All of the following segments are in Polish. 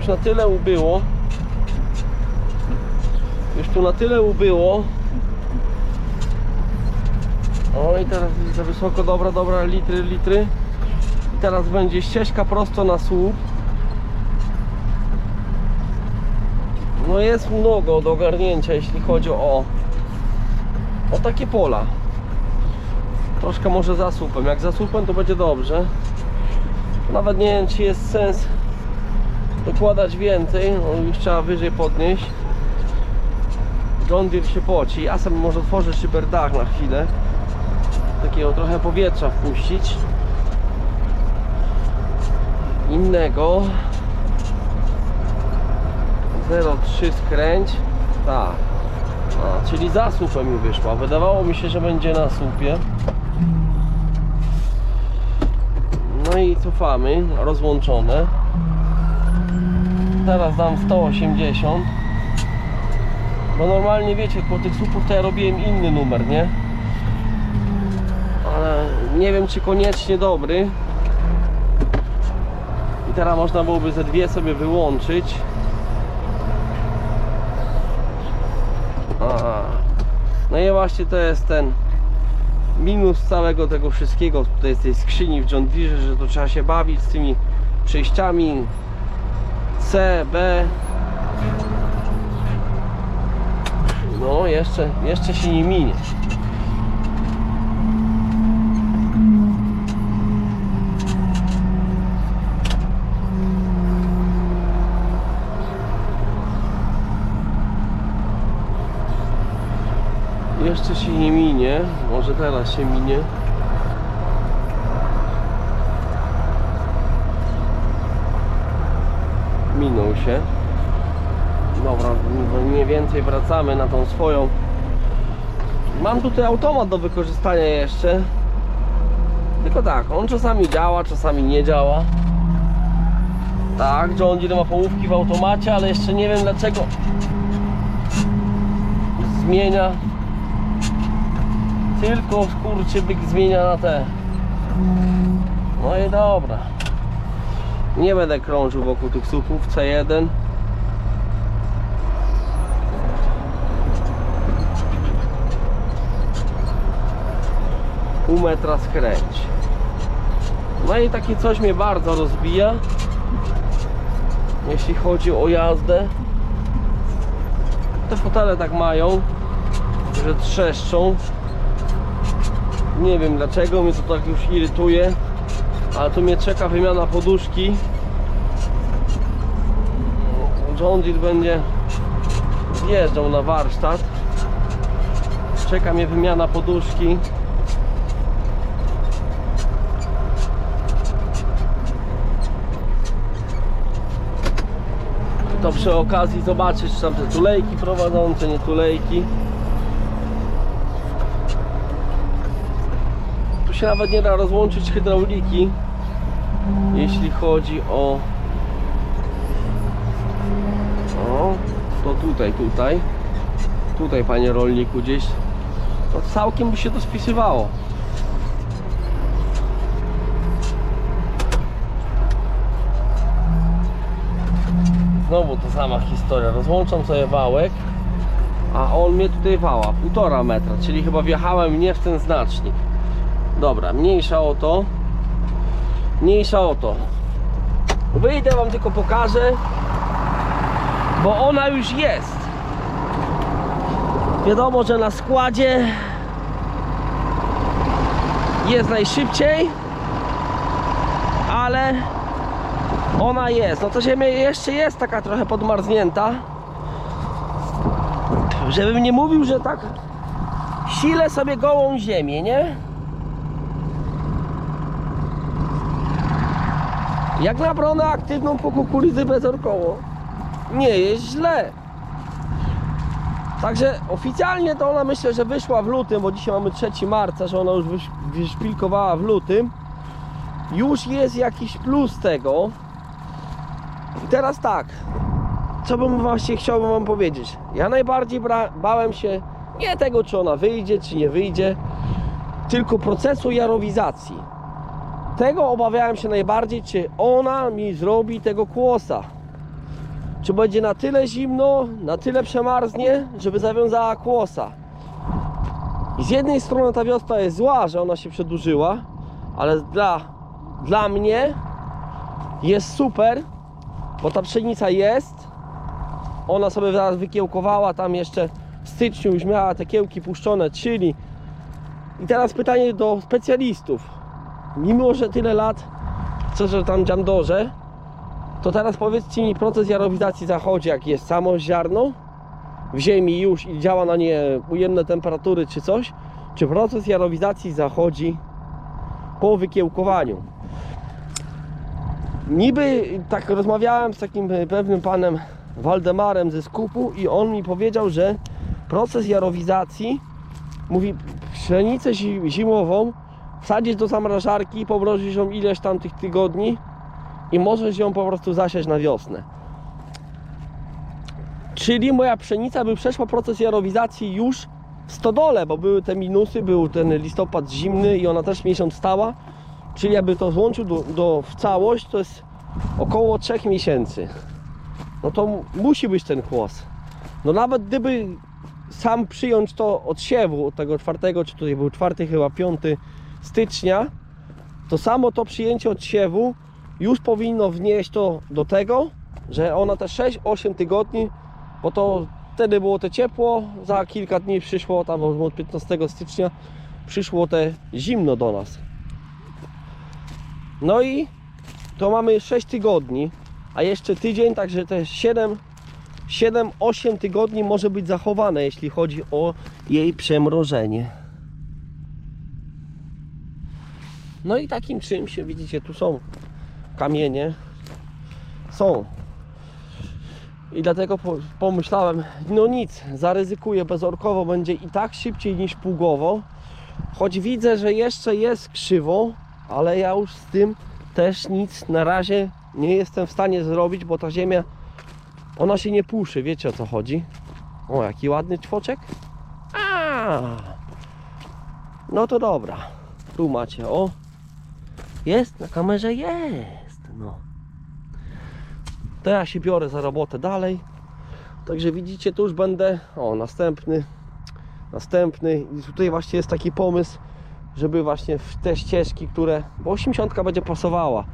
już na tyle ubyło. Już tu na tyle ubyło. O i teraz jest za wysoko, dobra, dobra, litry, litry. I teraz będzie ścieżka prosto na słup. No jest mnogo do ogarnięcia, jeśli chodzi o, o takie pola. Troszkę może za słupem. Jak za słupem to będzie dobrze. Nawet nie wiem czy jest sens dokładać więcej. No już trzeba wyżej podnieść. Deere się poci. Ja sam może otworzę szyberdach na chwilę. Takiego trochę powietrza wpuścić. Innego. 0,3 skręć. Tak. A, czyli za słupem mi wyszła. Wydawało mi się, że będzie na słupie. No i cofamy, rozłączone. Teraz dam 180. Bo normalnie wiecie, po tych słupów to ja robiłem inny numer, nie? Ale nie wiem czy koniecznie dobry. I teraz można byłoby ze dwie sobie wyłączyć. Aha. No i właśnie to jest ten minus całego tego wszystkiego tutaj z tej skrzyni w John Deere, że to trzeba się bawić z tymi przejściami C, B. No jeszcze, jeszcze się nie minie. Jeszcze się nie minie, może teraz się minie. Minął się. Dobra, mniej więcej wracamy na tą swoją. Mam tutaj automat do wykorzystania jeszcze. Tylko tak, on czasami działa, czasami nie działa. Tak, John Deere ma połówki w automacie, ale jeszcze nie wiem dlaczego zmienia tylko skurczybyk zmienia na te. No i dobra. Nie będę krążył wokół tych słupów C1. Pół metra skręć. No i takie coś mnie bardzo rozbija. Jeśli chodzi o jazdę. Te fotele tak mają, że trzeszczą. Nie wiem dlaczego, mnie to tak już irytuje Ale tu mnie czeka wymiana poduszki John Deere będzie wjeżdżał na warsztat. Czeka mnie wymiana poduszki. To przy okazji zobaczyć czy tam te tulejki prowadzące, nie tulejki. Tu się nawet nie da rozłączyć hydrauliki Jeśli chodzi o O, to tutaj, tutaj Tutaj panie rolniku gdzieś To całkiem by się to spisywało Znowu ta sama historia Rozłączam sobie wałek a on mnie tutaj wała, półtora metra, czyli chyba wjechałem nie w ten znacznik. Dobra, mniejsza o to. Mniejsza o to. Wyjdę wam tylko pokażę, bo ona już jest. Wiadomo, że na składzie jest najszybciej, ale ona jest. No to ziemia jeszcze jest taka trochę podmarznięta. Żebym nie mówił, że tak silę sobie gołą ziemię, nie? Jak na bronę aktywną po kukurydzy bezorkowo Nie jest źle. Także oficjalnie to ona myślę, że wyszła w lutym Bo dzisiaj mamy 3 marca, że ona już wysz- wyszpilkowała w lutym. Już jest jakiś plus tego. I teraz tak. Co bym właśnie chciał wam powiedzieć? Ja najbardziej bałem się Nie tego czy ona wyjdzie, czy nie wyjdzie Tylko procesu jarowizacji. Tego obawiałem się najbardziej, czy ona mi zrobi tego kłosa. Czy będzie na tyle zimno, na tyle przemarznie, żeby zawiązała kłosa. I z jednej strony ta wiosna jest zła, że ona się przedłużyła, ale dla, dla mnie jest super, bo ta pszenica jest. Ona sobie zaraz wykiełkowała, tam jeszcze w styczniu już miała te kiełki puszczone, czyli i teraz pytanie do specjalistów. Mimo, że tyle lat, co że tam dziandorze, to teraz powiedzcie mi, proces jarowizacji zachodzi, jak jest samo ziarno w ziemi już i działa na nie ujemne temperatury czy coś, czy proces jarowizacji zachodzi po wykiełkowaniu. Niby tak rozmawiałem z takim pewnym panem Waldemarem ze skupu i on mi powiedział, że proces jarowizacji mówi pszenicę zi- zimową wsadzić do zamrażarki, pomrozić ją ileś tam tych tygodni i możesz ją po prostu zasiać na wiosnę. Czyli moja pszenica by przeszła proces jarowizacji już w stodole, bo były te minusy, był ten listopad zimny i ona też miesiąc stała. Czyli jakby to złączył do, do, w całość, to jest około 3 miesięcy. No to mu- musi być ten kłos. No nawet gdyby sam przyjąć to od siewu, od tego czwartego, czy tutaj był czwarty, chyba piąty stycznia, to samo to przyjęcie od siewu już powinno wnieść to do tego, że ona te 6-8 tygodni, bo to wtedy było te ciepło, za kilka dni przyszło, tam od 15 stycznia, przyszło te zimno do nas. No i to mamy 6 tygodni, a jeszcze tydzień, także te 7 7-8 tygodni może być zachowane, jeśli chodzi o jej przemrożenie. No i takim czymś, widzicie, tu są kamienie. Są. I dlatego po- pomyślałem, no nic, zaryzykuję bezorkowo, będzie i tak szybciej niż pługowo. Choć widzę, że jeszcze jest krzywo, ale ja już z tym też nic na razie nie jestem w stanie zrobić, bo ta ziemia ona się nie puszy, wiecie o co chodzi. O, jaki ładny czwoczek. A! No to dobra. Tu macie, o. Jest, na kamerze jest. No. To ja się biorę za robotę dalej. Także widzicie, tu już będę. O, następny. Następny. I tutaj właśnie jest taki pomysł, żeby właśnie w te ścieżki, które. Bo 80 będzie pasowała.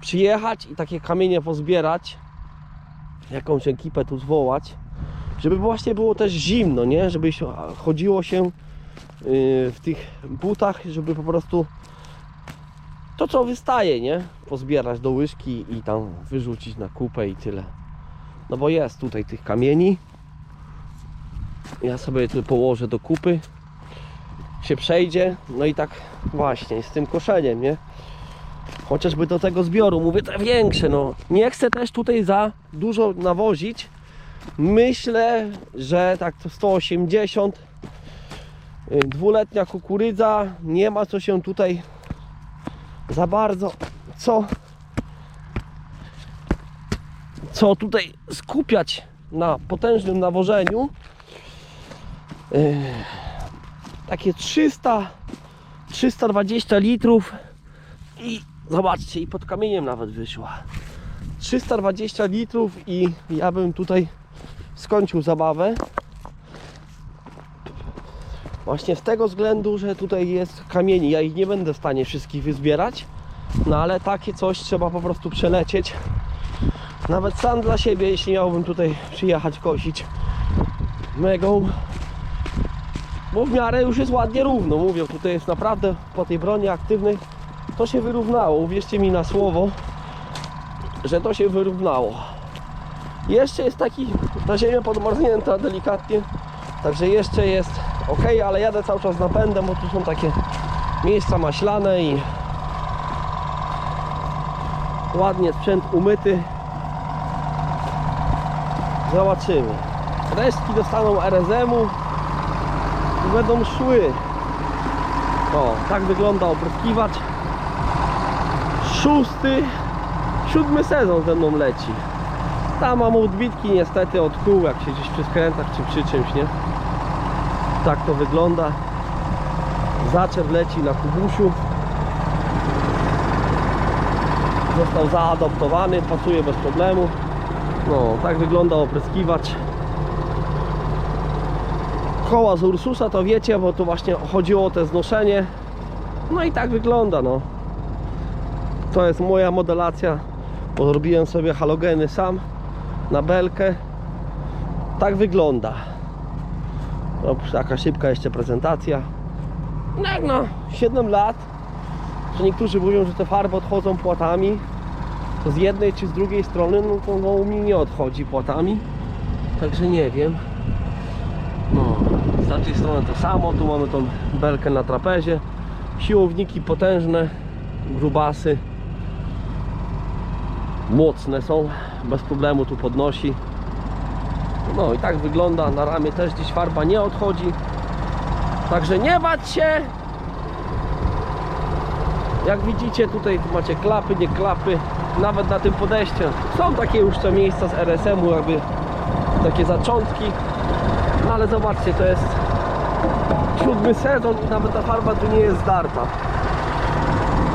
Przyjechać i takie kamienie pozbierać jakąś ekipę tu zwołać, żeby właśnie było też zimno, nie? Żeby chodziło się yy, w tych butach, żeby po prostu to co wystaje, nie? Pozbierać do łyżki i tam wyrzucić na kupę i tyle. No bo jest tutaj tych kamieni. Ja sobie je tu położę do kupy. Się przejdzie. No i tak właśnie z tym koszeniem, nie? Chociażby do tego zbioru, mówię te większe, no. Nie chcę też tutaj za dużo nawozić. Myślę, że tak to 180 y, dwuletnia kukurydza, nie ma co się tutaj za bardzo co co tutaj skupiać na potężnym nawożeniu. Yy, takie 300 320 litrów i zobaczcie, i pod kamieniem nawet wyszła. 320 litrów i ja bym tutaj skończył zabawę. Właśnie z tego względu, że tutaj jest kamieni. Ja ich nie będę w stanie wszystkich wyzbierać. No ale takie coś trzeba po prostu przelecieć. Nawet sam dla siebie, jeśli miałbym tutaj przyjechać kosić megą. Bo w miarę już jest ładnie równo. Mówię, tutaj jest naprawdę po tej broni aktywnej to się wyrównało. Uwierzcie mi na słowo, że to się wyrównało. Jeszcze jest taki, ta ziemia podmarznięta delikatnie, także jeszcze jest ok, ale jadę cały czas napędem, bo tu są takie miejsca maślane i ładnie sprzęt umyty. Zobaczymy. Resztki dostaną RSM-u i będą szły. O, tak wygląda opryskiwacz. Szósty, siódmy sezon ze mną leci. Tam mam odbitki niestety od kół, jak się gdzieś przy skrętach czy przy czymś, nie? Tak to wygląda. Zaczew leci na kubusiu. Został zaadoptowany, pasuje bez problemu. No, tak wygląda opryskiwacz. Koła z Ursusa to wiecie, bo tu właśnie chodziło o te znoszenie. No i tak wygląda, no. To jest moja modelacja, bo sobie halogeny sam na belkę. Tak wygląda. No, taka szybka jeszcze prezentacja. No jak no, 7 lat. Że niektórzy mówią, że te farby odchodzą płatami. To z jednej czy z drugiej strony, no to no, u mnie nie odchodzi płatami. Także nie wiem. No, z tamtej strony to samo. Tu mamy tą belkę na trapezie. Siłowniki potężne, grubasy. Mocne są, bez problemu tu podnosi. No i tak wygląda, na ramię też dziś farba nie odchodzi. Także nie bać się! Jak widzicie tutaj tu macie klapy, nie klapy, nawet na tym podejściu. Są takie już co miejsca z RSM-u, jakby takie zaczątki. No ale zobaczcie, to jest siódmy sezon i nawet ta farba tu nie jest zdarta.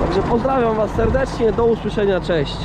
Także pozdrawiam Was serdecznie, do usłyszenia, cześć.